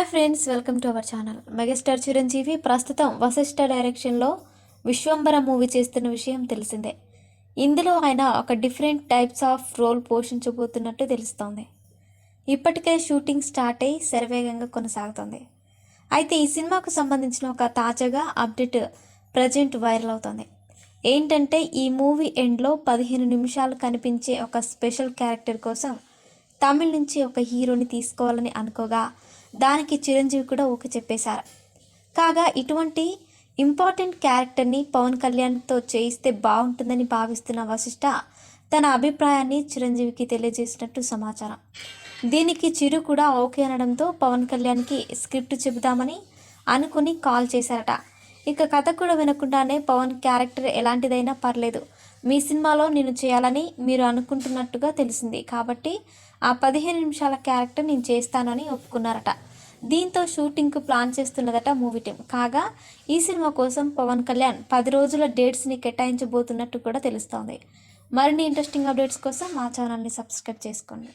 Hi friends welcome to our channel. Megastar Chiranjeevi ప్రస్తుతం వశిష్ఠ డైరెక్షన్లో Vishwambhara movie చేస్తున్న విషయం తెలిసిందే. ఇందులో ఆయన ఒక డిఫరెంట్ టైప్స్ ఆఫ్ రోల్ పోషించబోతున్నట్టు తెలుస్తోంది. ఇప్పటికే షూటింగ్ స్టార్ట్ అయి శరవేగంగా కొనసాగుతుంది. అయితే ఈ సినిమాకు సంబంధించిన ఒక తాజాగా అప్డేట్ ప్రజెంట్ వైరల్ అవుతుంది. ఏంటంటే ఈ మూవీ ఎండ్లో పదిహేను నిమిషాలు కనిపించే ఒక స్పెషల్ క్యారెక్టర్ కోసం తమిళ్ నుంచి ఒక హీరోని తీసుకోవాలని అనుకోగా దానికి చిరంజీవి కూడా ఓకే చెప్పేశారు. కాగా ఇటువంటి ఇంపార్టెంట్ క్యారెక్టర్ని పవన్ కళ్యాణ్తో చేయిస్తే బాగుంటుందని భావిస్తున్న వశిష్ఠ తన అభిప్రాయాన్ని చిరంజీవికి తెలియజేసినట్టు సమాచారం. దీనికి చిరు కూడా ఓకే అనడంతో పవన్ కళ్యాణ్కి స్క్రిప్ట్ చెబుదామని అనుకుని కాల్ చేశారట. ఇక కథ కూడా వినకుండానే పవన్ క్యారెక్టర్ ఎలాంటిదైనా పర్లేదు. మీ సినిమాలో నేను చేయాలని మీరు అనుకుంటున్నట్టుగా తెలిసింది. కాబట్టి ఆ పదిహేను నిమిషాల క్యారెక్టర్ నేను చేస్తానని ఒప్పుకున్నారట. దీంతో షూటింగ్కు ప్లాన్ చేస్తున్నదట మూవీ టీం. కాగా ఈ సినిమా కోసం పవన్ కళ్యాణ్ పది రోజుల డేట్స్ని కేటాయించబోతున్నట్టు కూడా తెలుస్తోంది. మరిన్ని ఇంట్రెస్టింగ్ అప్డేట్స్ కోసం మా ఛానల్ని సబ్స్క్రైబ్ చేసుకోండి.